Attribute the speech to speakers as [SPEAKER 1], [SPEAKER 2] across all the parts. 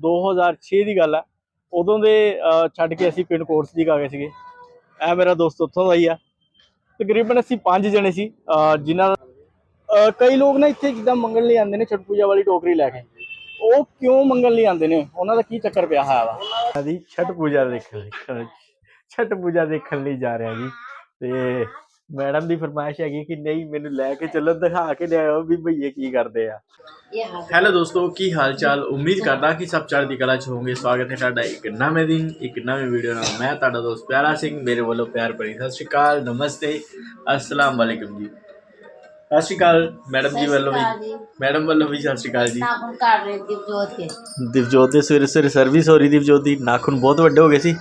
[SPEAKER 1] 2006 ਦੀ ਗੱਲ ਹੈ ਉਦੋਂ ਦੇ ਛੱਡ ਕੇ ਅਸੀਂ ਪਿੰਡ ਕੋਟਸ ਦੀ ਗਏ ਸੀਗੇ। ਇਹ ਮੇਰਾ ਦੋਸਤ ਉੱਥੋਂ ਦਾ ਹੀ ਆ। ਤਕਰੀਬਨ ਅਸੀਂ ਪੰਜ ਜਣੇ ਸੀ ਅਹ, ਜਿਨ੍ਹਾਂ ਕਈ ਲੋਕ ਨਾ ਇੱਥੇ ਜਿੱਦਾਂ ਮੰਗਣ ਲਈ ਆਉਂਦੇ ਨੇ ਛਠ ਪੂਜਾ ਵਾਲੀ ਟੋਕਰੀ ਲੈ ਕੇ। ਉਹ ਕਿਉਂ ਮੰਗਣ ਲਈ ਆਉਂਦੇ ਨੇ? ਉਹਨਾਂ ਦਾ ਕੀ ਚੱਕਰ ਪਿਆ ਹੋਇਆ ਵਾ? ਜੀ ਛਠ ਪੂਜਾ ਦੇਖਣ ਲਈ ਛਠ ਪੂਜਾ ਦੇਖਣ ਲਈ ਜਾ ਰਿਹਾ ਜੀ। ਤੇ ਮੈਡਮ ਦੀ ਫਰਮਾਇਸ਼ ਹੈਗੀ ਕਿ ਨਹੀਂ ਮੈਨੂੰ ਲੈ ਕੇ ਚੱਲੋ ਦਿਖਾ ਕੇ ਲਿਆਓ ਵੀ ਭਈਏ ਕੀ ਕਰਦੇ ਆ। ਹੈਲੋ ਦੋਸਤੋ ਕੀ ਹਾਲ ਚਾਲ ਉਮੀਦ ਕਰਦਾ ਕਿ ਸਭ ਚੜ੍ਹਦੀ ਕਲਾ ਚ ਹੋਵੋਗੇ। ਸਵਾਗਤ ਹੈ ਤੁਹਾਡਾ ਇੱਕ ਨਵੇਂ ਦਿਨ ਇੱਕ ਨਵੇਂ ਵੀਡੀਓ ਨਾਲ। ਮੈਂ ਤੁਹਾਡਾ ਦੋਸਤ ਪਿਆਰਾ ਸਿੰਘ ਮੇਰੇ ਵੱਲੋਂ ਪਿਆਰ ਭਰੀ ਸਤਿ ਸ਼੍ਰੀ ਅਕਾਲ ਨਮਸਤੇ ਅਸਲਾਮ ਵਾਲੇਕੁਮ ਜੀ। ਸਤਿ ਸ਼੍ਰੀ ਅਕਾਲ ਮੈਡਮ ਜੀ ਵੱਲੋਂ ਵੀ। ਮੈਡਮ ਵੱਲੋਂ ਵੀ ਸਤਿ ਸ਼੍ਰੀ ਅਕਾਲ ਜੀ।
[SPEAKER 2] ਨਾਖੂਨ ਕਾਟ ਰਹੇ ਦਿਵਜੋਤ ਕੇ।
[SPEAKER 1] ਦਿਵਜੋਤ ਦੇ ਸਵੇਰੇ ਸਵੇਰੇ ਸਰਵਿਸ ਹੋ ਰਹੀ ਦਿਵਜੋਤ ਦੀ। ਨਾਖੂਨ ਬਹੁਤ ਵੱਡੇ ਹੋ ਗਏ ਸੀ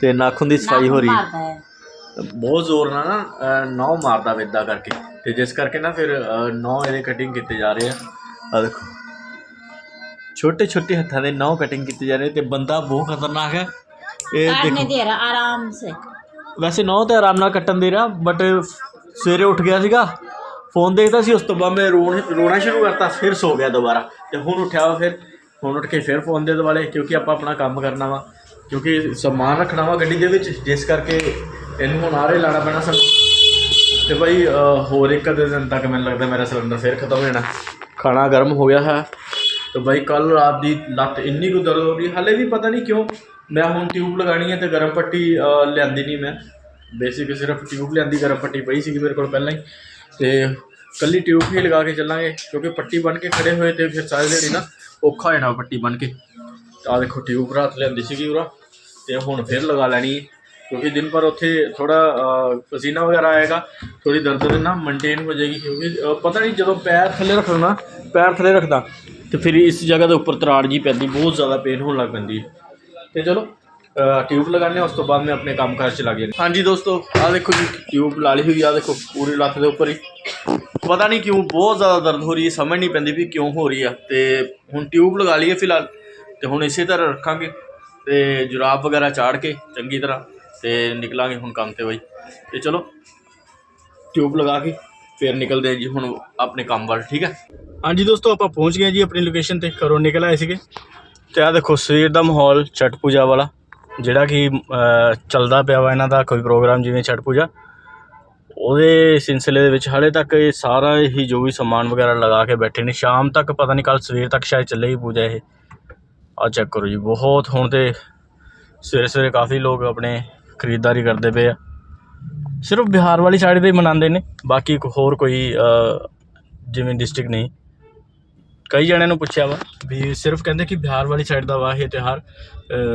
[SPEAKER 1] ਤੇ ਨਾਖੂਨ ਦੀ ਸਫ਼ਾਈ ਹੋ ਰਹੀ। ਹੈ। ਬਹੁਤ ਜ਼ੋਰ ਨਾਲ ਨਾ ਨੌ ਮਾਰਦਾ ਵੇਦਾ ਕਰਕੇ। ਤੇ ਜਿਸ ਕਰਕੇ ਨਾ ਫਿਰ ਨੌ ਇਹਦੇ ਕਟਿੰਗ ਕੀਤੇ ਜਾ ਰਹੇ ਆ। ਆ ਦੇਖੋ। ਛੋਟੇ ਛੋਟੇ ਹੱਥਾਂ ਦੇ ਨੌ ਕਟਿੰਗ ਕੀਤੇ ਜਾ ਰਹੇ ਤੇ ਬੰਦਾ ਬਹੁਤ ਖਤਰਨਾਕ ਹੈ। ਇਹ ਦੇਖੋ।
[SPEAKER 2] ਦੇ ਰਿਹਾ ਆਰਾਮ ਸੇ।
[SPEAKER 1] ਵੈਸੇ ਨੌ ਤੇ ਆਰਾਮ ਨਾਲ ਕੱਟਣ ਦੇ ਰਿਹਾ ਬਟ ਸਵੇਰੇ ਉੱਠ ਗਿਆ ਸੀਗਾ ਫੋਨ ਦੇਖਦਾ ਸੀ ਉਸ ਤੋਂ ਬਾਅਦ ਮੈਂ ਰੋਣ ਰੋਣਾ ਸ਼ੁਰੂ ਕਰਤਾ ਫਿਰ ਸੋ ਗਿਆ ਦੁਬਾਰਾ। ਤੇ ਹੁਣ ਉੱਠਿਆ ਵਾ ਫਿਰ ਹੁਣ ਉੱਠ ਕੇ ਫਿਰ ਫੋਨ ਦੇ ਦੁਆਲੇ ਕਿਉਂਕਿ ਆਪਾਂ ਆਪਣਾ ਕੰਮ ਕਰਨਾ ਵਾ ਕਿਉਂਕਿ ਸਮਾਨ ਰੱਖਣਾ ਵਾ ਗੱਡੀ ਦੇ ਵਿੱਚ ਜਿਸ ਕਰਕੇ ਇਹਨੂੰ ਹੁਣ ਆਰੇ ਲਾਣਾ ਪੈਣਾ ਸਾਨੂੰ। ਤੇ ਭਾਈ ਹੋਰ ਇੱਕ ਅੱਧੇ ਦਿਨ ਤੱਕ ਮੈਨੂੰ ਲੱਗਦਾ ਮੇਰਾ ਸਿਲੰਡਰ ਫਿਰ ਖਤਮ ਹੋ ਜਾਣਾ। ਖਾਣਾ ਗਰਮ ਹੋ ਗਿਆ ਹੈ। ਤੇ ਭਾਈ ਕੱਲ ਰਾਤ ਦੀ ਲੱਤ ਇੰਨੀ ਕੁ ਦਰਦ ਹੋ ਰਹੀ ਹਾਲੇ ਵੀ ਪਤਾ ਨਹੀਂ ਕਿਉਂ ਮੈਂ ਹੁਣ ਟਿਊਬ ਲਗਾਣੀ ਹੈ ਤੇ ਗਰਮ ਪੱਟੀ ਲਿਆਂਦੀ ਨਹੀਂ ਮੈਂ। ਬੇਸਿਕ ਸਿਰਫ ਟਿਊਬ ਲਿਆਂਦੀ, ਗਰਮ ਪੱਟੀ ਪਈ ਸੀਗੀ ਮੇਰੇ ਕੋਲ ਪਹਿਲਾਂ ਹੀ। ਤੇ ਕੱਲੀ ਟਿਊਬ ਹੀ ਲਗਾ ਕੇ ਚੱਲਾਂਗੇ, ਕਿਉਂਕਿ ਪੱਟੀ ਬਣ ਕੇ ਖੜੇ ਹੋਏ ਤੇ ਫਿਰ ਸਾਰੇ ਦਿਹਾੜੀ ਨਾ ਔਖਾ ਹੋ ਜਾਣਾ ਪੱਟੀ ਬਣ ਕੇ। ਆ ਦੇਖੋ ਟਿਊਬ ਰਾਤ ਲਿਆਂਦੀ ਸੀਗੀ ਉਰਾ। ਤੇ ਹੁਣ ਫਿਰ ਲਗਾ ਲੈਣੀ ਹੈ ਕਿਉਂਕਿ ਦਿਨ ਭਰ ਉੱਥੇ ਥੋੜਾ ਪਸੀਨਾ ਵਗੈਰਾ ਆਏਗਾ ਥੋੜੀ ਦਰਦ ਦੇ ਨਾ ਮੇਨਟੇਨ ਹੋ ਜਾਏਗੀ, ਕਿਉਂਕਿ ਪਤਾ ਨਹੀਂ ਜਦੋਂ ਪੈਰ ਥੱਲੇ ਰੱਖਦਾ ਨਾ ਪੈਰ ਥੱਲੇ ਰੱਖਦਾ, ਤੇ ਫਿਰ ਇਸ ਜਗ੍ਹਾ ਦੇ ਉੱਪਰ ਤਰਾੜ ਜੀ ਪੈਂਦੀ, ਬਹੁਤ ਜ਼ਿਆਦਾ ਪੇਨ ਹੋਣ ਲੱਗ ਪੈਂਦੀ ਹੈ। ਤੇ ਚਲੋ ਟਿਊਬ ਲਗਾਣੇ ਉਸ ਤੋਂ ਬਾਅਦ ਮੈਂ ਆਪਣੇ ਕੰਮ ਕਾਰ ਚ ਲੱਗ ਜਾਣਾ ਹਾਂਜੀ ਦੋਸਤੋ ਆ ਦੇਖੋ ਜੀ ਟਿਊਬ ਲਾ ਲਈ ਹੋਈ ਆ ਦੇਖੋ, ਪੂਰੀ ਲੱਤ ਦੇ ਉੱਪਰ ਹੀ। ਪਤਾ ਨਹੀਂ ਕਿਉਂ ਬਹੁਤ ਜ਼ਿਆਦਾ ਦਰਦ ਹੋ ਰਹੀ ਹੈ, ਸਮਝ ਨਹੀਂ ਪੈਂਦੀ ਵੀ ਕਿਉਂ ਹੋ ਰਹੀ ਆ। ਤੇ ਹੁਣ ਟਿਊਬ ਲਗਾ ਲਈ ਹੈ ਫਿਲਹਾਲ, ਤੇ ਹੁਣ ਇਸੇ ਤਰ੍ਹਾਂ ਰੱਖਾਂਗੇ, ਤੇ ਜੁਰਾਬ ਵਗੈਰਾ ਚਾੜ ਕੇ, ਚੰਗੀ ਤਰ੍ਹਾਂ। ਤੇ ਨਿਕਲਾਂਗੇ ਹੁਣ ਕੰਮ ਤੇ ਬਈ। ਤੇ ਚਲੋ ਟਿਊਬ ਲਗਾ ਕੇ ਫਿਰ ਨਿਕਲਦੇ ਹਾਂ ਜੀ ਹੁਣ ਆਪਣੇ ਕੰਮ ਵੱਲ, ਠੀਕ ਹੈ? ਹਾਂਜੀ ਦੋਸਤੋ, ਆਪਾਂ ਪਹੁੰਚ ਗਏ ਜੀ ਆਪਣੀ ਲੋਕੇਸ਼ਨ ਤੇ, ਘਰੋਂ ਨਿਕਲ ਆਏ ਸੀਗੇ। ਤੇ ਆ ਦੇਖੋ, ਸਵੇਰ ਦਾ ਮਾਹੌਲ ਛਠ ਪੂਜਾ ਵਾਲਾ, ਜਿਹੜਾ ਕਿ ਚੱਲਦਾ ਪਿਆ ਵਾ ਇਹਨਾਂ ਦਾ ਕੋਈ ਪ੍ਰੋਗਰਾਮ ਜਿਵੇਂ ਛਠ ਪੂਜਾ। ਉਹਦੇ ਸਿਲਸਿਲੇ ਦੇ ਵਿੱਚ ਹਾਲੇ ਤੱਕ ਇਹ ਸਾਰਾ ਹੀ ਜੋ ਵੀ ਸਮਾਨ ਵਗੈਰਾ ਲਗਾ ਕੇ ਬੈਠੇ ਨੇ। ਸ਼ਾਮ ਤੱਕ ਪਤਾ ਨਹੀਂ ਕੱਲ ਸਵੇਰ ਤੱਕ ਸ਼ਾਇਦ ਚੱਲੇਗੀ ਪੂਜਾ ਇਹ। ਆ ਚੈੱਕ ਕਰੋ ਜੀ, ਬਹੁਤ ਹੁਣ ਤੇ ਸਵੇਰੇ ਸਵੇਰੇ ਕਾਫੀ ਲੋਕ ਆਪਣੇ ਖਰੀਦਦਾਰੀ ਕਰਦੇ ਪਏ ਆ। ਸਿਰਫ ਬਿਹਾਰ ਵਾਲੀ ਸਾਈਡ ਦੇ ਹੀ ਮਨਾਉਂਦੇ ਨੇ। ਬਾਕੀ ਕੋ- ਹੋਰ ਕੋਈ ਜਿਵੇਂ ਡਿਸਟ੍ਰਿਕਟ ਨਹੀਂ। ਕਈ ਜਣਿਆਂ ਨੂੰ ਪੁੱਛਿਆ ਵਾ ਵੀ ਸਿਰਫ ਕਹਿੰਦੇ ਕਿ ਬਿਹਾਰ ਵਾਲੀ ਸਾਈਡ ਦਾ ਵਾ ਇਹ ਤਿਉਹਾਰ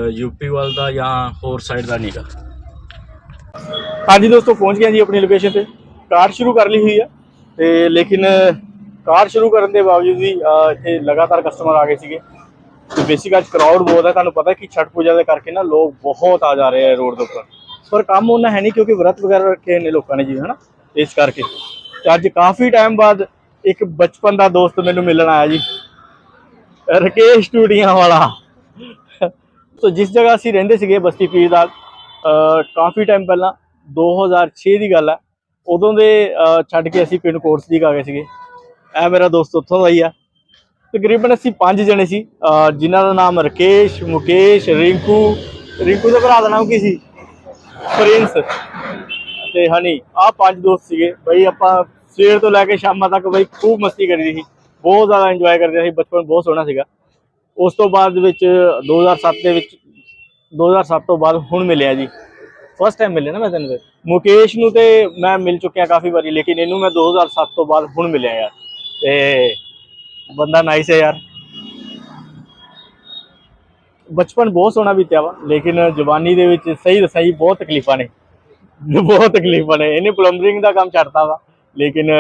[SPEAKER 1] ਯੂਪੀ ਵੱਲ ਦਾ ਜਾਂ ਹੋਰ ਸਾਈਡ ਦਾ ਨਹੀਂਗਾ ਹਾਂਜੀ ਦੋਸਤੋ, ਪਹੁੰਚ ਗਏ ਜੀ ਆਪਣੀ ਲੋਕੇਸ਼ਨ ਤੇ। ਕਾਰ ਸ਼ੁਰੂ ਕਰ ਲਈ ਹੋਈ ਆ। ਤੇ ਲੇਕਿਨ, ਕਾਰ ਸ਼ੁਰੂ ਕਰਨ ਦੇ ਬਾਵਜੂਦ ਵੀ ਇੱਥੇ ਲਗਾਤਾਰ ਕਸਟਮਰ ਆ ਗਏ ਸੀਗੇ। ਤੇ ਬੇਸਿਕ ਅੱਜ ਕਰਾਊਡ ਬਹੁਤ ਹੈ, ਤੁਹਾਨੂੰ ਪਤਾ ਕਿ ਛਠ ਪੂਜਾ ਦੇ ਕਰਕੇ ਨਾ ਲੋਕ ਬਹੁਤ ਆ ਜਾ ਰਹੇ ਆ ਰੋਡ ਦੇ ਉੱਪਰ। ਪਰ ਕੰਮ ਉਹਨਾਂ ਹੈ ਨਹੀਂ ਕਿਉਂਕਿ ਵਰਤ ਵਗੈਰਾ ਰੱਖੇ ਨੇ ਲੋਕਾਂ ਨੇ ਜੀ, ਹਨਾ? ਇਸ ਕਰਕੇ। ਤੇ ਅੱਜ ਕਾਫੀ ਟਾਈਮ ਬਾਅਦ ਇੱਕ ਬਚਪਨ ਦਾ ਦੋਸਤ ਮੈਨੂੰ ਮਿਲਣ ਆਇਆ ਜੀ। ਰਕੇਸ਼ ਟੂੜੀਆਂ ਵਾਲਾ। ਸੋ ਜਿਸ ਜਗ੍ਹਾ ਅਸੀਂ ਰਹਿੰਦੇ ਸੀਗੇ ਬਸਤੀ ਪੀਰ ਦਾ ਕਾਫੀ ਟਾਈਮ ਪਹਿਲਾਂ 2006 ਦੀ ਗੱਲ ਹੈ। ਉਦੋਂ ਦੇ ਛੱਡ ਕੇ ਅਸੀਂ ਪਿੰਡ ਕੋਟਸ ਦੀ ਆ ਗਏ ਸੀਗੇ। ਇਹ ਮੇਰਾ ਦੋਸਤ ਉੱਥੋਂ ਦਾ ਹੀ ਆ। ਤਕਰੀਬਨ ਅਸੀਂ ਪੰਜ ਜਣੇ ਸੀ ਅਹ, ਜਿਨ੍ਹਾਂ ਦਾ ਨਾਮ ਰਕੇਸ਼ ਮੁਕੇਸ਼ ਰਿੰਕੂ। ਰਿੰਕੂ ਦੇ ਭਰਾ ਦਾ ਨਾਮ ਕੀ ਸੀ? ਪ੍ਰਿੰਸ। ਤੇ ਹਨੀ ਆਹ ਪੰਜ ਦੋਸਤ ਸੀਗੇ। ਬਈ ਆਪਾਂ ਸਵੇਰ ਤੋਂ ਲੈ ਕੇ ਸ਼ਾਮਾਂ ਤੱਕ ਬਈ ਖੂਬ ਮਸਤੀ ਕਰੀ ਸੀ। ਬਹੁਤ ਜ਼ਿਆਦਾ ਇੰਜੋਏ ਕਰਦੇ ਸੀ ਬਚਪਨ ਬਹੁਤ ਸੋਹਣਾ ਸੀਗਾ। ਉਸ ਤੋਂ ਬਾਅਦ ਵਿੱਚ 2007 ਦੇ ਵਿੱਚ 2007 ਤੋਂ ਬਾਅਦ ਹੁਣ ਮਿਲਿਆ ਜੀ। ਫਸਟ ਟਾਈਮ ਮਿਲਿਆ ਨਾ ਮੈਂ ਤੈਨੂੰ ਫਿਰ। ਮੁਕੇਸ਼ ਨੂੰ ਤੇ ਮੈਂ ਮਿਲ ਚੁੱਕਿਆ ਕਾਫੀ ਵਾਰੀ ਲੇਕਿਨ ਇਹਨੂੰ ਮੈਂ 2007 ਤੋਂ ਬਾਅਦ ਹੁਣ ਮਿਲਿਆ ਯਾਰ। ਤੇ ਬੰਦਾ ਨਾਈਸ ਹੈ ਯਾਰ। ਬਚਪਨ ਬਹੁਤ ਸੋਹਣਾ ਬੀਤਿਆ ਵਾ, ਲੇਕਿਨ ਜਵਾਨੀ ਦੇ ਵਿੱਚ ਸਹੀ ਸਹੀ ਬਹੁਤ ਤਕਲੀਫਾਂ ਨੇ। ਬਹੁਤ ਤਕਲੀਫਾਂ ਨੇ, ਇਹਨੇ ਪਲੰਬਰਿੰਗ ਦਾ ਕੰਮ ਛੱਡਤਾ ਵਾ, ਲੇਕਿਨ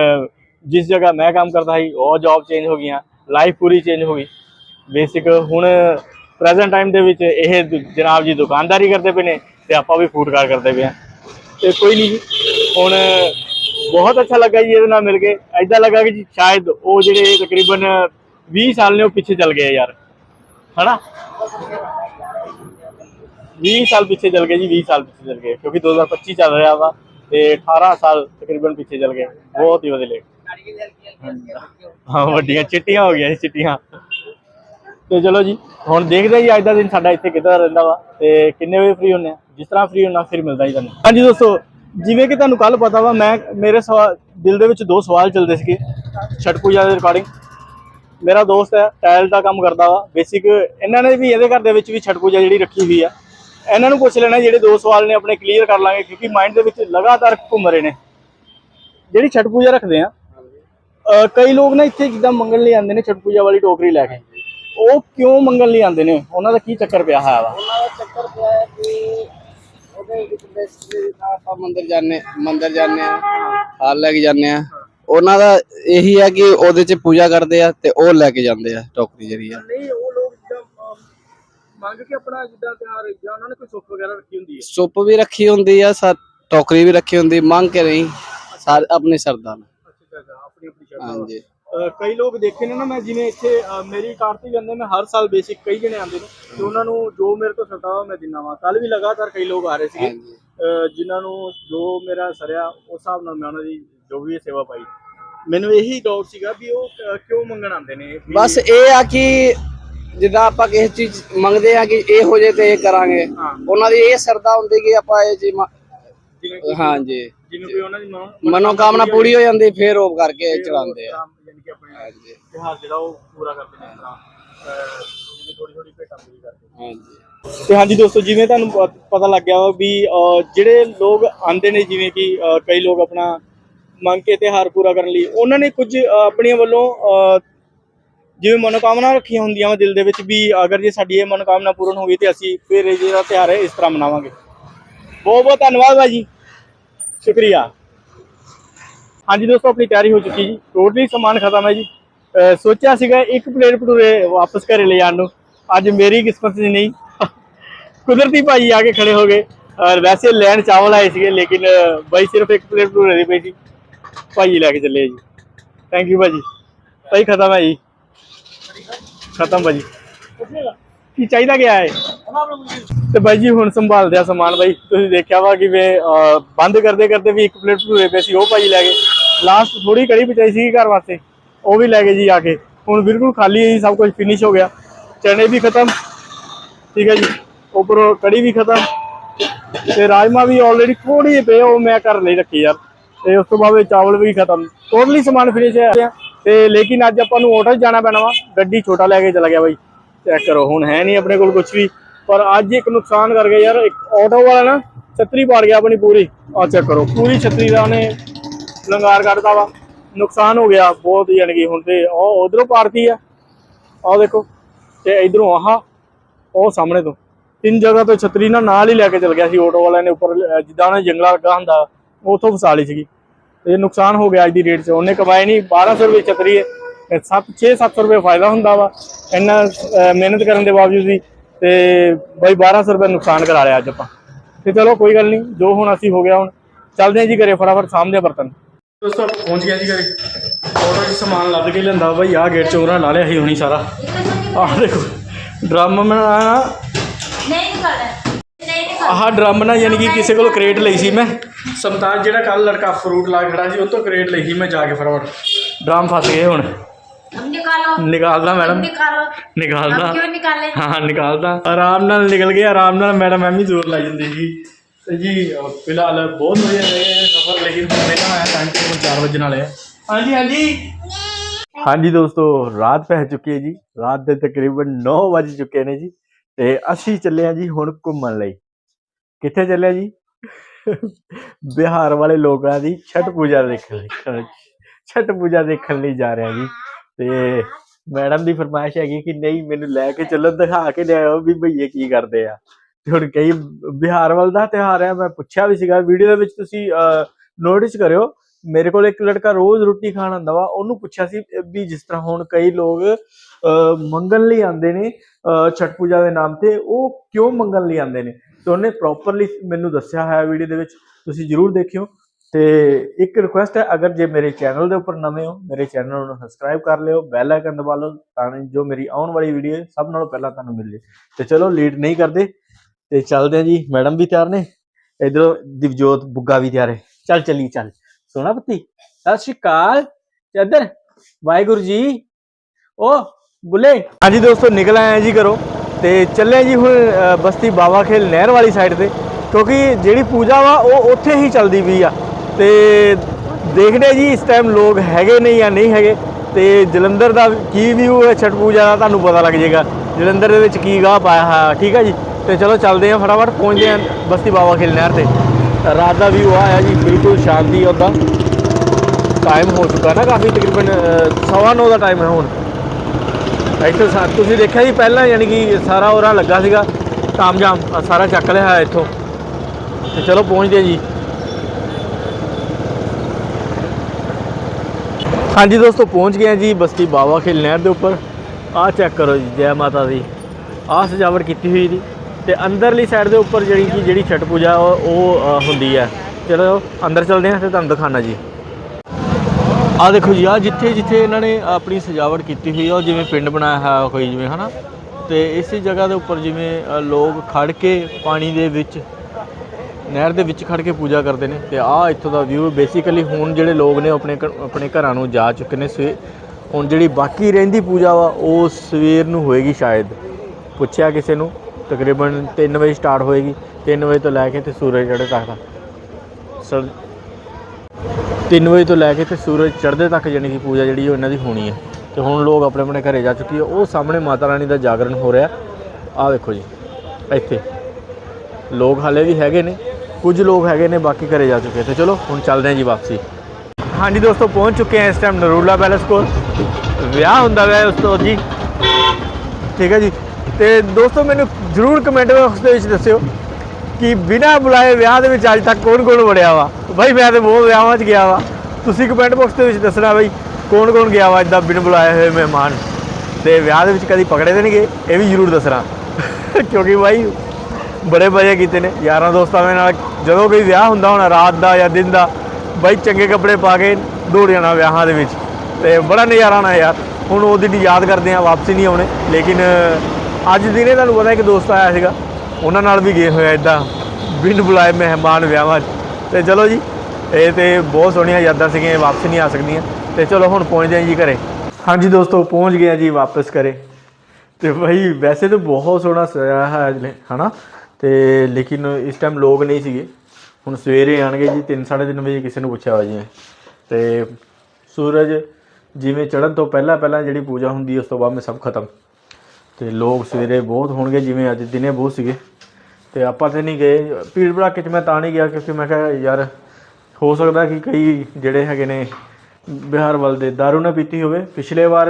[SPEAKER 1] ਜਿਸ ਜਗ੍ਹਾ ਮੈਂ ਕੰਮ ਕਰਦਾ ਸੀ, ਉਹ ਜੌਬ ਚੇਂਜ ਹੋ ਗਈਆਂ ਲਾਈਫ ਪੂਰੀ ਚੇਂਜ ਹੋ ਗਈ। ਬੇਸਿਕ ਹੁਣ ਪ੍ਰੈਜ਼ੈਂਟ ਟਾਈਮ ਦੇ ਵਿੱਚ ਇਹ ਦ- ਜਨਾਬ ਜੀ ਦੁਕਾਨਦਾਰੀ ਕਰਦੇ ਪਏ ਨੇ, ਤੇ ਆਪਾਂ ਵੀ ਫੂਡ ਕਾਰ ਕਰਦੇ ਪਏ ਆ। ਤੇ ਕੋਈ ਨਹੀਂ ਜੀ, ਹੁਣ ਬਹੁਤ ਅੱਛਾ ਲੱਗਾ ਜੀ ਇਹਦੇ ਨਾਲ ਮਿਲ ਕੇ। ਐਦਾਂ ਲੱਗਾ ਕਿ ਜੀ ਸ਼ਾਇਦ ਉਹ ਜਿਹੜੇ ਤਕਰੀਬਨ 20 ਸਾਲ ਨੇ, ਉਹ ਪਿੱਛੇ ਚੱਲ ਗਏ ਯਾਰ। ਹਨਾ? 20 ਸਾਲ ਪਿੱਛੇ ਚੱਲ ਗਏ ਜੀ 20 ਸਾਲ ਪਿੱਛੇ ਚੱਲ ਗਏ। ਕਿਉਂਕਿ 2025 ਚੱਲ ਰਿਹਾ ਵਾ ਤੇ 18 ਸਾਲ ਤਕਰੀਬਨ ਪਿੱਛੇ ਚੱਲ ਗਏ। ਬਹੁਤ ਹੀ ਵਧੀਆ ਹਾਂ, ਵੱਡੀਆਂ ਚਿੱਟੀਆਂ ਹੋ ਗਈਆਂ ਚਿੱਟੀਆਂ। ਤੇ ਚਲੋ ਜੀ, ਹੁਣ ਦੇਖਦੇ ਜੀ, ਅੱਜ ਦਾ ਦਿਨ ਸਾਡਾ ਇੱਥੇ ਕਿੱਦਾਂ ਰਹਿੰਦਾ ਵਾ ਤੇ ਕਿੰਨੇ ਵਜੇ ਫ੍ਰੀ ਹੁੰਨੇ ਆ? ਜਿਸ ਤਰ੍ਹਾਂ ਫ੍ਰੀ ਹੁੰਨਾ ਫਿਰ ਮਿਲਦਾ ਜੀ ਤੁਹਾਨੂੰ। ਹਾਂਜੀ ਦੋਸਤੋ ਜਿਵੇਂ ਕਿ ਤੁਹਾਨੂੰ ਕੱਲ ਪਤਾ ਵਾ, ਮੈਂ, ਮੇਰੇ ਸਵਾ- ਦਿਲ ਦੇ ਵਿੱਚ ਦੋ ਸਵਾਲ ਚੱਲਦੇ ਸੀਗੇ ਛਠ ਪੂਜਾ ਦੇ ਰਿਕਾਰਡਿੰਗ ਮੇਰਾ ਦੋਸਤ ਹੈ, ਟਾਇਲ ਦਾ ਕੰਮ ਕਰਦਾ ਵਾ। ਬੇਸਿਕ ਇਹਨਾਂ ਨੇ ਵੀ ਇਹਦੇ ਘਰ ਦੇ ਵਿੱਚ ਵੀ ਛਠ ਪੂਜਾ ਜਿਹੜੀ ਰੱਖੀ ਹੋਈ ਆ। ਇਹਨਾਂ ਨੂੰ ਪੁੱਛ ਲੈਣਾ, ਜਿਹੜੇ ਦੋ ਸਵਾਲ ਨੇ ਆਪਣੇ ਕਲੀਅਰ ਕਰ ਲਾਂਗੇ, ਕਿਉਂਕਿ ਮਾਈਂਡ ਦੇ ਵਿੱਚ ਲਗਾਤਾਰ ਘੁੰਮ ਰਹੇ ਨੇ। ਜਿਹੜੀ ਛਠ ਪੂਜਾ ਰੱਖਦੇ ਆ ਕਈ ਲੋਕ ਨਾ ਇੱਥੇ ਜਿੱਦਾਂ ਮੰਗਣ ਲਈ ਆਉਂਦੇ ਨੇ ਛਠ ਪੂਜਾ ਵਾਲੀ ਟੋਕਰੀ ਲੈ ਕੇ। ਉਹ ਕਿਉਂ ਮੰਗਣ ਲਈ ਆਉਂਦੇ ਨੇ? ਉਹਨਾਂ ਦਾ ਕੀ ਚੱਕਰ ਪਿਆ ਹੋਇਆ ਵਾ
[SPEAKER 3] ਉਹਨਾਂ ਦਾ ਚੱਕਰ ਪਿਆ ਹੈ ਕਿ ਉਹਦੇ ਵਿੱਚ ਬੇਸਿਕਲੀ ਆਪਾਂ ਮੰਦਿਰ ਜਾਂਦੇ ਮੰਦਿਰ ਜਾਂਦੇ ਆ ਹਾਲ ਲੈ ਕੇ ਜਾਂਦੇ ਆ ਉਹਨਾਂ ਦਾ ਇਹੀ ਹੈ ਕਿ ਉਹਦੇ 'ਚ ਪੂਜਾ ਕਰਦੇ ਆ ਤੇ ਉਹ ਲੈ ਕੇ ਜਾਂਦੇ ਆ ਟੋਕਰੀ ਜਿਹੜੀ ਆ।
[SPEAKER 1] ਨਹੀਂ ਉਹ ਲੋਕ ਜਿੱਦਾਂ ਮੰਗ ਕੇ ਆਪਣਾ ਜਿੱਦਾਂ ਤਿਉਹਾਰ ਜਾਂ ਉਹਨਾਂ ਨੇ ਕੋਈ ਸੁੱਖ ਵਗੈਰਾ ਰੱਖੀ ਹੁੰਦੀ ਹੈ?
[SPEAKER 3] ਸੁੱਪ ਵੀ ਰੱਖੀ ਹੁੰਦੀ ਆ ਸਾ ਟੋਕਰੀ ਵੀ ਰੱਖੀ ਹੁੰਦੀ ਮੰਗ ਕੇ ਨਹੀਂ ਸਾਰੇ ਆਪਣੀ ਸਰਦਾ ਨਾਲ
[SPEAKER 1] ਅੱਛਾ ਅੱਛਾ ਆਪਣੀ ਆਪਣੀ ਸ਼ਰਧਾ
[SPEAKER 3] ਹਾਂਜੀ।
[SPEAKER 1] ਕਈ ਲੋਕ ਦੇਖੇ ਨੇ ਨਾ ਮੈਂ ਜਿਵੇਂ ਇੱਥੇ ਮੇਰੀ ਕਾਰ ਤੇ ਜਾਂਦੇ ਮੈਂ ਹਰ ਸਾਲ ਬੇਸਿਕ ਕਈ ਜਣੇ ਆਉਂਦੇ ਨੇ ਤੇ ਉਹਨਾਂ ਨੂੰ ਜੋ ਮੇਰੇ ਤੋਂ ਸਰਦਾ ਵਾ ਮੈਂ ਦਿੰਦਾ ਵਾਂ। ਕੱਲ ਵੀ ਲਗਾਤਾਰ ਕਈ ਲੋਕ ਆ ਰਹੇ ਸੀਗੇ
[SPEAKER 3] ਹਾਂਜੀ।
[SPEAKER 1] ਜਿਨ੍ਹਾਂ ਨੂੰ ਜੋ ਮੇਰਾ ਸਰਿਆ ਉਸ ਹਿਸਾਬ ਨਾਲ ਮੈਂ ਉਹਨਾਂ ਦੀ ਜੋ ਵੀ ਸੇਵਾ ਪਾਈ। ਮੈਨੂੰ ਇਹੀ ਡਾਊਟ ਸੀਗਾ ਵੀ ਉਹ ਕਿਉਂ ਮੰਗਣ ਆਉਂਦੇ ਨੇ? ਵੀ-
[SPEAKER 3] ਬਸ ਇਹ ਆ ਕਿ ਜਿੱਦਾਂ ਆਪਾਂ ਕਿਸੇ ਚੀਜ਼ ਮੰਗਦੇ ਆ ਕਿ ਇਹ ਹੋ ਜੇ ਤੇ ਇਹ ਕਰਾਂਗੇ।
[SPEAKER 1] ਹਾਂ।
[SPEAKER 3] ਉਹਨਾਂ ਦੀ ਇਹ ਸਰਦਾ ਹੁੰਦੀ ਕਿ ਆਪਾਂ ਇਹ ਮ-
[SPEAKER 1] ਜਿਵੇਂ ਕੋਈ-
[SPEAKER 3] ਹਾਂਜੀ।
[SPEAKER 1] ਜਿਵੇਂ ਕੋਈ ਉਹਨਾਂ ਦੀ ਮਨੋ-
[SPEAKER 3] ਮਨੋਕਾਮਨਾ ਪੂਰੀ ਹੋ ਜਾਂਦੀ ਫਿਰ ਉਹ ਕਰਕੇ ਚਲਾਉਂਦੇ ਆ।
[SPEAKER 1] ਕਿ ਆਪਣੇ
[SPEAKER 3] ਹਾਂਜੀ।
[SPEAKER 1] ਤਿਉਹਾਰ ਜਿਹੜਾ ਉਹ ਪੂਰਾ ਕਰਦੇ ਨੇ ਇਸ ਤਰ੍ਹਾਂ। ਅਹ ਜਿਵੇਂ ਥੋੜੀ ਥੋੜੀ ਭੇਟਾਂ ਪੂਰੀ ਕਰਦੇ ਨੇ।
[SPEAKER 3] ਹਾਂਜੀ।
[SPEAKER 1] ਤੇ ਹਾਂਜੀ ਦੋਸਤੋ ਜਿਵੇਂ ਤੁਹਾਨੂੰ ਪ- ਪਤਾ ਲੱਗ ਗਿਆ ਵਾ ਜਿਹੜੇ ਲੋਕ ਆਂਦੇ ਨੇ ਜਿਵੇਂ ਕਿ ਕਈ ਲੋਕ ਆਪਣਾ ਮੰਗ ਕੇ ਤਿਉਹਾਰ ਪੂਰਾ ਕਰਨ ਲਈ ਉਹਨਾਂ ਨੇ ਕੁਝ ਆਪਣੀਆਂ ਵੱਲੋਂ ਅਹ, ਜਿਵੇਂ ਮਨੋਕਾਮਨਾ ਰੱਖੀਆਂ ਹੁੰਦੀਆਂ ਵਾ ਦਿਲ ਦੇ ਵਿੱਚ ਵੀ ਅਗਰ ਜੇ ਸਾਡੀ ਇਹ ਮਨੋਕਾਮਨਾ ਪੂਰਨ ਹੋ ਗਈ ਤੇ ਅਸੀਂ ਫਿਰ ਇਹ ਜਿਹੜਾ ਤਿਉਹਾਰ ਹੈ ਇਸ ਤਰ੍ਹਾਂ ਮਨਾਵਾਂਗੇ। ਬਹੁਤ ਬਹੁਤ ਧੰਨਵਾਦ ਭਾਜੀ। ਸ਼ੁਕਰੀਆ। ਹਾਂਜੀ ਦੋਸਤੋ ਆਪਣੀ ਤਿਆਰੀ ਹੋ ਚੁੱਕੀ ਜੀ। ਟੋਟਲੀ ਸਮਾਨ ਖਤਮ ਹੈ ਜੀ। ਸੋਚਿਆ ਸੀਗਾ ਇੱਕ ਪਲੇਟ ਭਟੂਰੇ ਵਾਪਸ ਘਰੇ ਲੈ ਜਾਣ ਨੂੰ। ਅੱਜ ਮੇਰੀ ਕਿਸਮਤ ਜੀ ਨਹੀਂ। ਕੁਦਰਤੀ ਭਾਈ ਆ ਕੇ ਖੜੇ ਹੋ ਗਏ। ਔਰ ਵੈਸੇ ਲੈਣ ਚਾਵਲ ਆਏ ਸੀਗੇ ਲੇਕਿਨ ਬਾਈ ਸਿਰਫ ਇੱਕ ਪਲੇਟ ਭਟੂਰੇ ਦੀ ਪਈ ਸੀ। ਭਾਈ ਲੈ ਕੇ ਚੱਲੇ ਜੀ। ਥੈਂਕ ਯੂ ਭਾਜੀ। ਭਾਈ ਖਤਮ ਹੈ ਜੀ। ਖਤਮ ਭਾਜੀ। ਕੀ ਚਾਹੀਦਾ ਗਿਆ ਹੈ ਤੇ ਬਾਈ ਜੀ ਹੁਣ ਸੰਭਾਲਦੇ ਆ ਸਮਾਨ ਬਾਈ ਤੁਸੀਂ ਦੇਖਿਆ ਵਾ ਕਿ ਅਹ, ਬੰਦ ਕਰਦੇ ਕਰਦੇ ਵੀ ਇੱਕ ਪਲੇਟ ਭਟੂਰੇ ਪਏ ਸੀ ਉਹ ਭਾਈ ਲੈ ਗਏ। ਲਾਸਟ ਥੋੜੀ ਕੜੀ ਬਚਾਈ ਸੀ ਘਰ ਵਾਸਤੇ, ਉਹ ਵੀ ਲੈ ਗਏ ਜੀ ਆ ਕੇ। ਹੁਣ ਬਿਲਕੁਲ ਖਾਲੀ ਹੈ ਜੀ, ਸਭ ਕੁਝ ਫਿਨਿਸ਼ ਹੋ ਗਿਆ। ਚਣੇ ਵੀ ਖਤਮ, ਠੀਕ ਹੈ ਜੀ। ਉੱਪਰੋਂ ਕੜੀ ਵੀ ਖਤਮ ਤੇ ਰਾਜਮਾ ਵੀ ਆਲਰੇਡੀ ਥੋੜੀ ਜਿਹੇ ਪਏ, ਉਹ ਮੈਂ ਘਰ ਲਈ ਰੱਖੀ ਯਾਰ। ਤੇ ਉਸ ਤੋਂ ਬਾਅਦ ਚਾਵਲ ਵੀ ਖਤਮ। ਟੋਟਲੀ ਸਮਾਨ ਫਿਨਿਸ਼ ਹੈ ਤੇ ਲੇਕਿਨ ਅੱਜ ਆਪਾਂ ਨੂੰ ਆਟੋ 'ਚ ਜਾਣਾ ਪੈਣਾ ਵਾ। ਗੱਡੀ ਛੋਟਾ ਲੈ ਕੇ ਚਲਾ ਗਿਆ ਬਾਈ। ਚੈੱਕ ਕਰੋ, ਹੁਣ ਹੈ ਨਹੀਂ ਆਪਣੇ ਕੋਲ ਕੁਝ ਵੀ। ਪਰ ਅੱਜ ਇੱਕ ਨੁਕਸਾਨ ਕਰ ਗਿਆ ਯਾਰ, ਇੱਕ ਆਟੋ ਵਾਲਾ ਨਾ ਛਤਰੀ ਪਾੜ ਗਿਆ ਆਪਣੀ ਪੂਰੀ। ਆ ਚੈੱਕ ਕਰੋ, ਪੂਰੀ ਛਤਰੀ ਦਾ ਉਹਨੇ ਲੰਗਾਰ ਕੱਢਦਾ ਵਾ। ਨੁਕਸਾਨ ਹੋ ਗਿਆ ਬਹੁਤ, ਯਾਨੀ ਕਿ ਹੁਣ ਤੇ ਉਹ ਉਧਰੋਂ ਪਾਰਤੀ ਆ। ਆਹ ਦੇਖੋ, ਤੇ ਇਧਰੋਂ ਆਹ, ਉਹ ਸਾਹਮਣੇ ਤੋਂ। ਤਿੰਨ ਜਗ੍ਹਾ ਤੋਂ ਛਤਰੀ ਨਾਲ ਨਾਲ ਹੀ ਲੈ ਕੇ ਚਲ ਗਿਆ ਸੀ ਆਟੋ ਵਾਲਿਆਂ ਨੇ ਉੱਪਰ, ਅਹ ਜਿੱਦਾਂ ਉਹਨੇ ਜੰਗਲਾ ਲੱਗਾ ਹੁੰਦਾ, ਉਥੋਂ ਫਸਾ ਲਈ ਸੀਗੀ। ਤੇ ਨੁਕਸਾਨ ਹੋ ਗਿਆ ਅੱਜ ਦੀ ਰੇਟ 'ਚ। ਉਹਨੇ ਕਮਾਏ ਨਹੀਂ 1200 ਰੁਪਏ ਛਤਰੀ ਹੈ। 7 6-700 ਰੁਪਏ ਫਾਇਦਾ ਹੁੰਦਾ ਵਾ। ਇੰਨਾ ਮਿਹਨਤ ਕਰਨ ਦੇ ਬਾਵਜੂਦ ਵੀ ਤੇ ਬਈ 1200 ਰੁਪਏ ਨੁਕਸਾਨ ਕਰਾ ਲਿਆ ਅੱਜ ਆਪਾਂ। ਤੇ ਚਲੋ ਕੋਈ ਗੱਲ ਨਹੀਂ, ਜੋ ਹੁਣ ਅਸੀਂ ਹੋ ਗਿਆ ਹੁਣ। ਚੱਲਦੇ ਹਾਂ ਜੀ ਘਰੇ ਫਟਾਫਟ ਸਾਹਮਣੇ ਆ ਬਰਤਨ। ਦੋਸਤੋ ਪਹੁੰਚ ਗਿਆ ਜੀ ਘਰੇ। ਔਰ ਜੀ ਸਮਾਨ ਲੱਦ ਕੇ ਲੈਂਦਾ ਬਾਈ ਆ ਗੇਟ ਚੋਂ ਲਾ ਲਿਆ ਸੀ ਹੁਣੀ ਸਾਰਾ। ਆਹ ਦੇਖੋ ਡਰਮ ਮੈਂ
[SPEAKER 2] ਨਹੀਂ ਨਿਕਾਲਿਆ।
[SPEAKER 1] ਆਹ ਡਰਮ ਨਾ ਯਾਨੀ ਕਿ ਕਿਸੇ ਕੋਲੋਂ ਕ੍ਰੇਟ ਲਈ ਸੀ ਮੈਂ। ਸਮਤਾਜ ਜਿਹੜਾ ਕੱਲ ਲੜਕਾ ਫਰੂਟ ਲਾ ਖੜਾ ਸੀ ਉਹ ਤੋਂ ਕ੍ਰੇਟ ਲਈ ਸੀ ਮੈਂ ਜਾ ਕੇ ਫਟਾਫਟ। ਡਰਮ ਫਸ ਗਏ ਹੁਣ। ਨਿਕਾਲਦਾ ਮੈਡਮ ਨਿਕਾਲਦਾ। ਹਾਂ ਨਿਕਾਲਦਾ। ਆਰਾਮ ਨਾਲ ਨਿਕਲ ਗਿਆ ਆਰਾਮ ਨਾਲ ਮੈਡਮ ਐਵੇਂ ਜ਼ੋਰ ਲਾਈ ਜਾਂਦੀ ਸੀ। ਤੇ ਜੀ, ਅਹ, ਫਿਲਹਾਲ ਬਹੁਤ ਵਧੀਆ ਰਹੇ ਸਫਰ, ਲੇਕਿਨ ਹੁਣ ਪਹਿਲਾਂ ਆਇਆ ਟਾਈਮ ਤੇ 4 ਵਜੇ ਵਾਲੇ ਆ ਹਾਂਜੀ ਹਾਂਜੀ। ਹਾਂਜੀ ਦੋਸਤੋ, ਰਾਤ ਪੈ ਚੁੱਕੀ ਹੈ ਜੀ। ਰਾਤ ਦੇ ਤਕਰੀਬਨ 9 ਵਜ ਚੁੱਕੇ ਨੇ ਜੀ। ਤੇ ਅਸੀਂ ਚੱਲੇ ਆ ਜੀ ਹੁਣ ਘੁੰਮਣ ਲਈ। ਕਿੱਥੇ ਚੱਲੇ ਆ ਜੀ? ਬਿਹਾਰ ਵਾਲੇ ਲੋਕਾਂ ਦੀ ਛਠ ਪੂਜਾ ਦੇਖਣ ਲਈ। ਛਠ ਪੂਜਾ ਦੇਖਣ ਲਈ ਜਾ ਰਹੇ ਆ ਜੀ। ਤੇ ਮੈਡਮ ਦੀ ਫਰਮਾਇਸ਼ ਹੈਗੀ ਕਿ ਨਹੀਂ, ਮੈਨੂੰ ਲੈ ਕੇ ਚੱਲੋ ਦਿਖਾ ਕੇ ਲਿਆਓ ਵੀ ਭਈਏ ਕੀ ਕਰਦੇ ਆ। ਤੇ ਹੁਣ ਕਈ ਬਿਹਾਰ ਵੱਲ ਦਾ ਤਿਉਹਾਰ ਹੈ ਮੈਂ ਪੁੱਛਿਆ ਵੀ ਸੀਗਾ ਵੀਡੀਓ ਦੇ ਵਿੱਚ ਤੁਸੀਂ ਨੋਟਿਸ ਕਰਿਓ ਮੇਰੇ ਕੋਲ ਇੱਕ ਲੜਕਾ ਰੋਜ਼ ਰੋਟੀ ਖਾਣ ਆਉਂਦਾ ਵਾ ਉਹਨੂੰ ਪੁੱਛਿਆ ਸੀ ਵੀ ਜਿਸ ਤਰ੍ਹਾਂ ਹੁਣ ਕਈ ਲੋਕ ਮੰਗਣ ਲਈ ਆਉਂਦੇ ਨੇ ਅਹ, ਛਠ ਪੂਜਾ ਦੇ ਨਾਮ ਤੇ ਉਹ ਕਿਉਂ ਮੰਗਣ ਲਈ ਆਉਂਦੇ ਨੇ? ਤੇ ਉਹਨੇ ਪ੍ਰੋਪਰਲੀ ਮੈਨੂੰ ਦੱਸਿਆ ਹੈ ਵੀਡੀਓ ਦੇ ਵਿੱਚ ਤੁਸੀਂ ਜਰੂਰ ਦੇਖਿਓ। ਤੇ ਇੱਕ ਰਿਕੁਐਸਟ ਹੈ ਅਗਰ ਜੇ ਮੇਰੇ ਚੈਨਲ ਦੇ ਉੱਪਰ ਨਵੇਂ ਹੋ ਮੇਰੇ ਚੈਨਲ ਨੂੰ ਸਬਸਕ੍ਰਾਈਬ ਕਰ ਲਿਓ ਬੈਲ ਆਈਕਨ ਦਬਾ ਲਓ ਤਾਂ ਜੋ ਮੇਰੀ ਆਉਣ ਵਾਲੀ ਵੀਡੀਓ ਸਭ ਨਾਲੋਂ ਪਹਿਲਾਂ ਤੁਹਾਨੂੰ ਮਿਲ। ਜੇ ਤੇ ਚਲੋ ਲੀਡ ਨਹੀਂ ਕਰਦੇ ਤੇ ਚੱਲਦੇ ਹਾਂ ਜੀ, ਮੈਡਮ ਵੀ ਤਿਆਰ ਨੇ, ਇਧਰੋਂ ਦਿਵਜੋਤ ਬੁੱਗਾ ਵੀ ਤਿਆਰ ਹੈ। ਚੱਲ ਚੱਲੀ ਚੱਲ। ਸੋਨਾ ਪੱਤੀ। ਸਤਿ ਸ਼੍ਰੀ ਅਕਾਲ। ਤੇ ਵਾਹਿਗੁਰੂ ਜੀ। ਉਹ ਬੁੱਲੇ। ਹਾਂਜੀ ਦੋਸਤੋ, ਨਿਕਲ ਆਏ ਆ ਜੀ ਕਰੋ ਤੇ ਚੱਲੇ ਜੀ ਹੁਣ ਬਸਤੀ ਬਾਵਾ ਖੇਲ ਨਹਿਰ ਵਾਲੀ ਸਾਈਡ ਤੇ। ਕਿਉਂਕਿ ਜਿਹੜੀ ਪੂਜਾ ਵਾ, ਉਹ ਉੱਥੇ ਹੀ ਚੱਲਦੀ ਪਈ ਆ। ਤੇ ਦੇਖਦੇ ਜੀ, ਇਸ ਟਾਈਮ ਲੋਕ ਹੈਗੇ ਨੇ ਜਾਂ ਨਹੀਂ ਹੈਗੇ। ਤੇ ਜਲੰਧਰ ਦਾ ਕੀ ਵਿਊ ਹੈ, ਛਠ ਪੂਜਾ ਦਾ, ਤੁਹਾਨੂੰ ਪਤਾ ਲੱਗ ਜਾਏਗਾ। ਜਲੰਧਰ ਦੇ ਵਿੱਚ ਕੀ ਗਾਹ ਪਾਇਆ ਹੈ ਠੀਕ ਹੈ ਜੀ? ਤੇ ਚਲੋ ਚੱਲਦੇ ਆ ਫਟਾਫਟ ਪਹੁੰਚਦੇ ਆ ਬਸਤੀ ਬਾਵਾ ਖੇਲ ਨਹਿਰ ਤੇ। ਰਾਤ ਦਾ ਵੀ ਵਿਊ ਆਇਆ ਜੀ ਬਿਲਕੁਲ ਸ਼ਾਂਤੀ ਉਹਦਾ ਟਾਈਮ ਹੋ ਚੁੱਕਾ ਨਾ ਕਾਫੀ ਤਕਰੀਬਨ ਅ, ਸਵਾ ਨੌ ਦਾ ਟਾਈਮ ਹੈ ਹੁਣ। ਇੱਥੇ ਤੁਸੀਂ ਦੇਖਿਆ ਜੀ ਪਹਿਲਾਂ ਯਾਨੀ ਕਿ ਸਾਰਾ ਉਹਰਾ ਲੱਗਾ ਸੀਗਾ ਤਾਮਜਾਮ ਆਹ ਸਾਰਾ ਚੱਕ ਲਿਆ ਹੈ ਇੱਥੋਂ। ਤੇ ਚਲੋ ਪਹੁੰਚਦੇ ਜੀ। ਹਾਂਜੀ ਦੋਸਤੋ ਪਹੁੰਚ ਗਏ ਜੀ ਬਸਤੀ ਬਾਵਾ ਖੇਲ ਨਹਿਰ ਦੇ ਉੱਪਰ। ਆਹ ਚੈੱਕ ਕਰੋ ਜੀ ਜੈ ਮਾਤਾ ਦੀ। ਆਹ ਸਜਾਵਟ ਕੀਤੀ ਹੋਈ ਜੀ। ਤੇ ਅੰਦਰਲੀ ਸਾਈਡ ਦੇ ਉੱਪਰ ਜਿਹੜੀ ਕਿ ਜਿਹੜੀ ਛਠ ਪੂਜਾ ਉਹ ਉਹ, ਹੁੰਦੀ ਹੈ ਚਲੋ ਅੰਦਰ ਚੱਲਦੇ ਹਾਂ ਤੇ ਤੁਹਾਨੂੰ ਦਿਖਾਣਾ ਜੀ। ਆ ਦੇਖੋ ਜੀ ਆ ਜਿੱਥੇ ਜਿੱਥੇ ਇਹਨਾਂ ਨੇ ਆਪਣੀ ਸਜਾਵਟ ਕੀਤੀ ਹੋਈ ਆ ਉਹ ਜਿਵੇਂ ਪਿੰਡ ਬਣਾਇਆ ਹੋਇਆ ਕੋਈ ਜਿਵੇਂ ਹਨਾ? ਤੇ ਇਸੇ ਜਗ੍ਹਾ ਦੇ ਉੱਪਰ ਜਿਵੇਂ ਲੋਕ ਖੜ ਕੇ ਪਾਣੀ ਦੇ ਵਿੱਚ ਨਹਿਰ ਦੇ ਵਿੱਚ ਖੜ ਕੇ ਪੂਜਾ ਕਰਦੇ ਨੇ। ਤੇ ਆ ਇੱਥੋਂ ਦਾ ਵਿਊ ਬੇਸਿਕਲੀ ਹੁਣ ਜਿਹੜੇ ਲੋਕ ਨੇ ਉਹ ਆਪਣੇ ਘ- ਆਪਣੇ ਘਰਾਂ ਨੂੰ ਜਾ ਚੁੱਕੇ ਨੇ ਸਵੇ ਹੁਣ ਜਿਹੜੀ ਬਾਕੀ ਰਹਿੰਦੀ ਪੂਜਾ ਵਾ ਉਹ ਸਵੇਰ ਨੂੰ ਹੋਏਗੀ ਸ਼ਾਇਦ। ਪੁੱਛਿਆ ਕਿਸੇ ਨੂੰ। ਤਕਰੀਬਨ 3 ਵਜੇ ਸਟਾਰਟ ਹੋਏਗੀ 3 ਵਜੇ ਤੋਂ ਲੈ ਕੇ ਤੇ ਸੂਰਜ ਚੜ੍ਹੇ ਤੱਕ ਦਾ। ਸਰ 3 ਵਜੇ ਤੋਂ ਲੈ ਕੇ ਤੇ ਸੂਰਜ ਚੜ੍ਹਦੇ ਤੱਕ ਜਾਣੀ ਕਿ ਪੂਜਾ ਜਿਹੜੀ ਉਹ ਇਹਨਾਂ ਦੀ ਹੋਣੀ ਹੈ। ਤੇ ਹੁਣ ਲੋਕ ਆਪਣੇ ਆਪਣੇ ਘਰੇ ਜਾ ਚੁੱਕੀ ਹੈ। ਉਹ ਸਾਹਮਣੇ ਮਾਤਾ ਰਾਣੀ ਦਾ ਜਾਗਰਣ ਹੋ ਰਿਹਾ। ਆਹ ਦੇਖੋ ਜੀ, ਇੱਥੇ। ਲੋਕ ਹਾਲੇ ਵੀ ਹੈਗੇ ਨੇ, ਕੁਝ ਲੋਕ ਹੈਗੇ ਨੇ, ਬਾਕੀ ਘਰੇ ਜਾ ਚੁੱਕੇ ਤੇ ਚਲੋ, ਹੁਣ ਚੱਲਦੇ ਹਾਂ ਜੀ ਵਾਪਸੀ। ਹਾਂਜੀ ਦੋਸਤੋ, ਪਹੁੰਚ ਚੁੱਕੇ ਹਾਂ ਇਸ ਟਾਈਮ ਨਰੂਲਾ ਪੈਲੇਸ ਕੋਲ। ਵਿਆਹ ਹੁੰਦਾ ਵੈ ਉਸ ਤੋਂ ਜੀ। ਠੀਕ ਹੈ ਜੀ। ਤੇ ਦੋਸਤੋ ਮੈਨੂੰ ਜਰੂਰ ਕਮੈਂਟ ਬਾਕਸ ਦੇ ਵਿੱਚ ਦੱਸਿਓ ਕਿ ਬਿਨਾਂ ਬੁਲਾਏ ਵਿਆਹ ਦੇ ਵਿੱਚ ਅੱਜ ਤੱਕ ਕੌਣ ਕੌਣ ਵੜਿਆ ਵਾ? ਬਾਈ, ਮੈਂ ਤੇ ਬਹੁਤ ਵਿਆਹਾਂ 'ਚ ਗਿਆ ਵਾ। ਤੁਸੀਂ ਕਮੈਂਟ ਬਾਕਸ ਦੇ ਵਿੱਚ ਦੱਸਣਾ ਬਾਈ ਕੌਣ ਕੌਣ ਗਿਆ ਵਾ ਇਦਾਂ ਬਿਨ ਬੁਲਾਏ ਹੋਏ ਮਹਿਮਾਨ। ਤੇ ਵਿਆਹ ਦੇ ਵਿੱਚ ਕਦੀ ਪਕੜੇ ਦੇਣਗੇ ਇਹ ਵੀ ਜਰੂਰ ਦੱਸਣਾ। ਕਿਉਂਕਿ ਬਾਈ ਬੜੇ ਮਜ਼ੇ ਕੀਤੇ ਨੇ। ਯਾਰਾਂ ਦੋਸਤਾਂ ਦੇ ਨਾਲ ਜਦੋਂ ਕੋਈ ਵਿਆਹ ਹੁੰਦਾ ਹੋਣਾ, ਰਾਤ ਦਾ ਜਾਂ ਦਿਨ ਦਾ, ਬਾਈ ਚੰਗੇ ਕੱਪੜੇ ਪਾ ਕੇ ਦੌੜ ਜਾਣਾ ਵਿਆਹਾਂ ਦੇ ਵਿੱਚ। ਤੇ ਬੜਾ ਨਜ਼ਾਰਾ ਆਉਣਾ ਯਾਰ। ਹੁਣ ਉਹ ਦਿਨ ਯਾਦ ਕਰਦੇ ਆ ਵਾਪਸੀ ਨਹੀਂ ਆਉਣੇ। ਲੇਕਿਨ ਅੱਜ ਦਿਨੇ ਤੁਹਾਨੂੰ ਪਤਾ ਇੱਕ ਦੋਸਤ ਆਇਆ ਸੀਗਾ। ਉਹਨਾਂ ਨਾਲ ਵੀ ਗਏ ਹੋਇਆ ਆ ਇਦਾਂ ਬਿਨ ਬੁਲਾਏ ਮਹਿਮਾਨ ਵਿਆਹਾਂ 'ਚ। ਤੇ ਚਲੋ ਜੀ, ਇਹ ਤੇ ਬਹੁਤ ਸੋਹਣੀਆਂ ਯਾਦਾਂ ਸੀਗੀਆਂ ਵਾਪਸ ਨਹੀਂ ਆ ਸਕਦੀਆਂ। ਤੇ ਚਲੋ ਹੁਣ ਪਹੁੰਚਦੇ ਹਾਂ ਜੀ ਘਰੇ। ਹਾਂਜੀ ਦੋਸਤੋ, ਪਹੁੰਚ ਗਏ ਹਾਂ ਜੀ ਵਾਪਸ ਘਰੇ। ਤੇ ਭਾਈ ਵੈਸੇ ਤਾਂ ਬਹੁਤ ਸੋਹਣਾ ਸਜਾਇਆ ਹੈ ਅੱਜ ਨੇ, ਹਨਾ? ਤੇ ਲੇਕਿਨ ਇਸ ਟਾਈਮ ਲੋਕ ਨਹੀਂ ਸੀਗੇ। ਹੁਣ ਸਵੇਰੇ ਆਣਗੇ ਜੀ 3 3:30 ਵਜੇ ਕਿਸੇ ਨੂੰ ਪੁੱਛਿਆ ਹੋਇਆ ਜੀ ਤੇ ਸੂਰਜ, ਜਿਵੇਂ ਚੜ੍ਹਨ ਤੋਂ ਪਹਿਲਾਂ ਪਹਿਲਾਂ ਜਿਹੜੀ ਪੂਜਾ ਹੁੰਦੀ, ਉਸ ਤੋਂ ਬਾਅਦ ਮੈਂ ਸਭ ਖਤਮ। ਤੇ ਲੋਕ ਸਵੇਰੇ ਬਹੁਤ ਹੋਣਗੇ, ਜਿਵੇਂ ਅੱਜ ਦਿਨੇ ਬਹੁਤ ਸੀਗੇ। ਤੇ ਆਪਾਂ ਤੇ ਨਹੀਂ ਗਏ। ਭੀੜ ਭੜਾਕੇ 'ਚ ਮੈਂ ਤਾਂ ਨਹੀਂ ਗਿਆ ਕਿਉਂਕਿ ਮੈਂ ਕਿਹਾ ਯਾਰ, ਹੋ ਸਕਦਾ ਕਿ ਕਈ ਜਿਹੜੇ ਹੈਗੇ ਨੇ ਬਿਹਾਰ ਵੱਲ ਦੇ ਦਾਰੂ ਨਾ ਪੀਤੀ ਹੋਵੇ। ਪਿਛਲੇ ਵਾਰ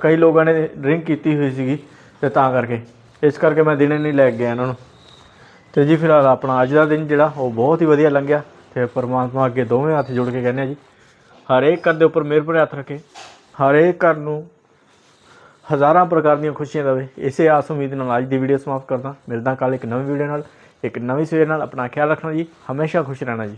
[SPEAKER 1] ਕਈ ਲੋਕਾਂ ਨੇ ਡਰਿੰਕ ਕੀਤੀ ਹੋਈ ਸੀਗੀ ਤੇ ਤਾਂ ਕਰਕੇ। ਇਸ ਕਰਕੇ ਮੈਂ ਦਿਨੇ ਨਹੀਂ ਲੈ ਕੇ ਗਿਆ ਇਹਨਾਂ ਨੂੰ। ਤੇ ਜੀ ਫਿਲਹਾਲ ਆਪਣਾ ਅੱਜ ਦਾ ਦਿਨ ਜਿਹੜਾ, ਉਹ ਬਹੁਤ ਹੀ ਵਧੀਆ ਲੰਘਿਆ। ਤੇ ਪਰਮਾਤਮਾ ਅੱਗੇ ਦੋਵੇਂ ਹੱਥ ਜੋੜ ਕੇ ਕਹਿੰਦੇ ਆ ਜੀ, ਹਰੇਕ ਘਰ ਦੇ ਉੱਪਰ ਮਿਹਰ ਭਰੇ ਹੱਥ ਰੱਖੇ। ਹਰੇਕ ਘਰ ਨੂੰ ਹਜ਼ਾਰਾਂ ਪ੍ਰਕਾਰ ਦੀਆਂ ਖੁਸ਼ੀਆਂ ਦੇਵੇ ਇਸੇ ਆਸ ਉਮੀਦ ਨਾਲ ਅੱਜ ਦੀ ਵੀਡੀਓ ਸਮਾਪਤ ਕਰਦਾ ਮਿਲਦਾ ਕੱਲ ਇੱਕ ਨਵੀਂ ਵੀਡੀਓ ਨਾਲ, ਇੱਕ ਨਵੀਂ ਸਵੇਰ ਨਾਲ। ਆਪਣਾ ਖਿਆਲ ਰੱਖਣਾ ਜੀ। ਹਮੇਸ਼ਾ ਖੁਸ਼ ਰਹਿਣਾ ਜੀ।